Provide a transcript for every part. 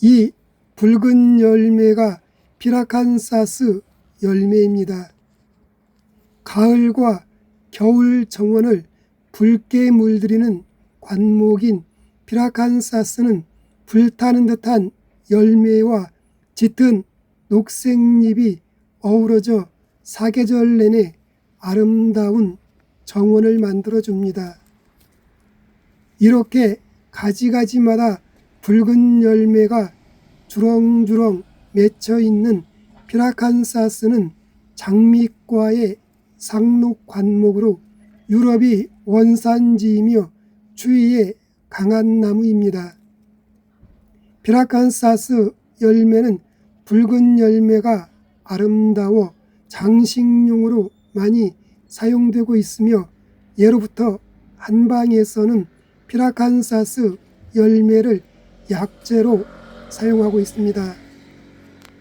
이 붉은 열매가 피라칸사스 열매입니다. 가을과 겨울 정원을 붉게 물들이는 관목인 피라칸사스는 불타는 듯한 열매와 짙은 녹색잎이 어우러져 사계절 내내 아름다운 정원을 만들어 줍니다. 이렇게 가지가지마다 붉은 열매가 주렁주렁 맺혀 있는 피라칸사스는 장미과의 상록 관목으로 유럽이 원산지이며 추위에 강한 나무입니다. 피라칸사스 열매는 붉은 열매가 아름다워 장식용으로 많이 사용되고 있으며 예로부터 한방에서는 피라칸사스 열매를 약재로 사용하고 있습니다.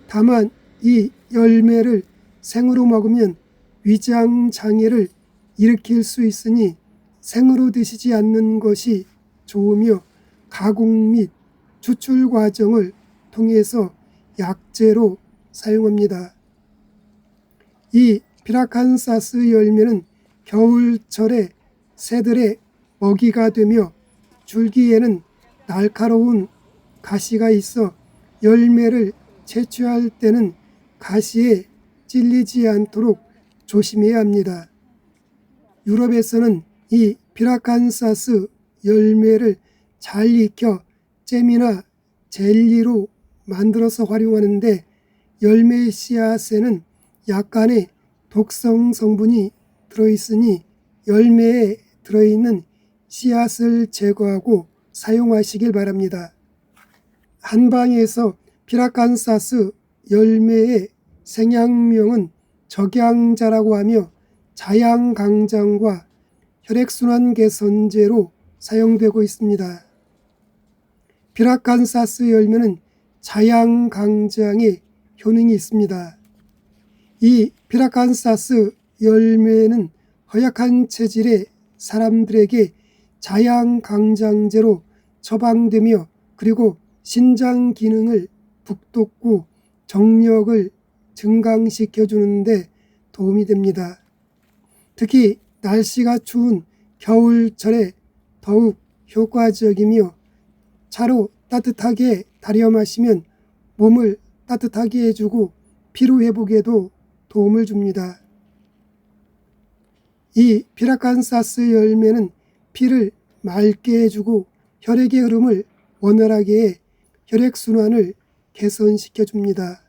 다만 이 열매를 생으로 먹으면 위장 장애를 일으킬 수 있으니 생으로 드시지 않는 것이 좋으며 가공 및 추출 과정을 통해서 약재로 사용합니다. 이 피라칸사스 열매는 겨울철에 새들의 먹이가 되며 줄기에는 날카로운 가시가 있어 열매를 채취할 때는 가시에 찔리지 않도록 조심해야 합니다. 유럽에서는 이 피라칸사스 열매를 잘 익혀 잼이나 젤리로 만들어서 활용하는데 열매 씨앗에는 약간의 독성 성분이 들어있으니 열매에 들어있는 씨앗을 제거하고 사용하시길 바랍니다. 한방에서 피라칸사스 열매의 생양명은 적양자라고 하며 자양강장과 혈액순환 개선제로 사용되고 있습니다. 피라칸사스 열매는 자양강장의 효능이 있습니다. 이 피라칸사스 열매는 허약한 체질의 사람들에게 자양강장제로 처방되며 그리고 신장 기능을 북돋고 정력을 증강시켜 주는데 도움이 됩니다. 특히 날씨가 추운 겨울철에 더욱 효과적이며 차로 따뜻하게 달여 마시면 몸을 따뜻하게 해주고 피로 회복에도 도움을 줍니다. 이 피라칸사스 열매는 피를 맑게 해주고 혈액의 흐름을 원활하게 해 혈액순환을 개선시켜 줍니다.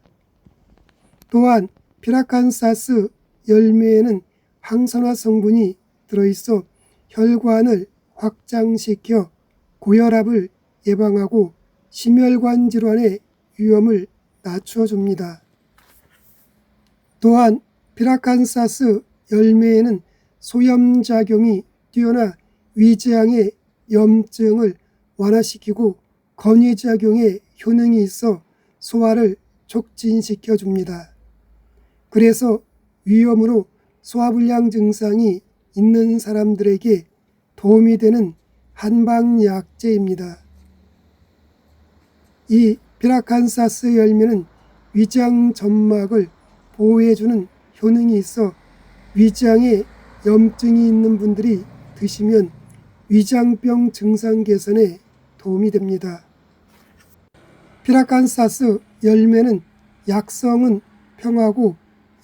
또한 피라칸사스 열매에는 항산화 성분이 들어있어 혈관을 확장시켜 고혈압을 예방하고 심혈관 질환의 위험을 낮추어 줍니다. 또한 피라칸사스 열매에는 소염작용이 뛰어나 위장의 염증을 완화시키고 건위작용의 효능이 있어 소화를 촉진시켜 줍니다. 그래서 위염으로 소화불량 증상이 있는 사람들에게 도움이 되는 한방약제입니다. 이 피라칸사스 열매는 위장 점막을 보호해주는 효능이 있어 위장에 염증이 있는 분들이 드시면 위장병 증상 개선에 도움이 됩니다. 피라칸사스 열매는 약성은 평하고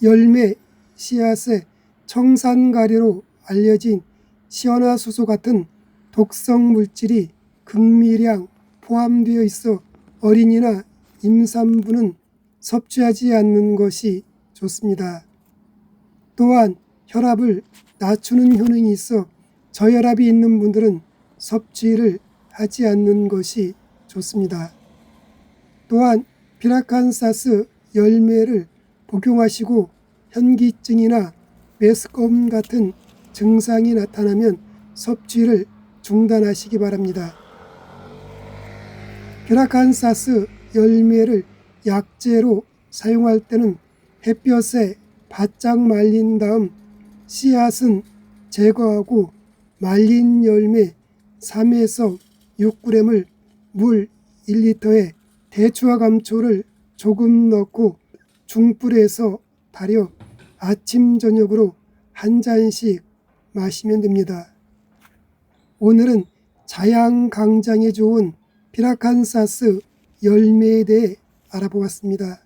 열매 씨앗에 청산가리로 알려진 시원화수소 같은 독성 물질이 극미량 포함되어 있어 어린이나 임산부는 섭취하지 않는 것이 좋습니다. 또한 혈압을 낮추는 효능이 있어 저혈압이 있는 분들은 섭취를 하지 않는 것이 좋습니다. 또한 피라칸사스 열매를 복용하시고 현기증이나 메스꺼움 같은 증상이 나타나면 섭취를 중단하시기 바랍니다. 피라칸사스 열매를 약재로 사용할 때는 햇볕에 바짝 말린 다음 씨앗은 제거하고 말린 열매 3에서 6g을 물 1리터에 대추와 감초를 조금 넣고 중불에서 달여 아침 저녁으로 한 잔씩 마시면 됩니다. 오늘은 자양 강장에 좋은 피라칸사스 열매에 대해 알아보았습니다.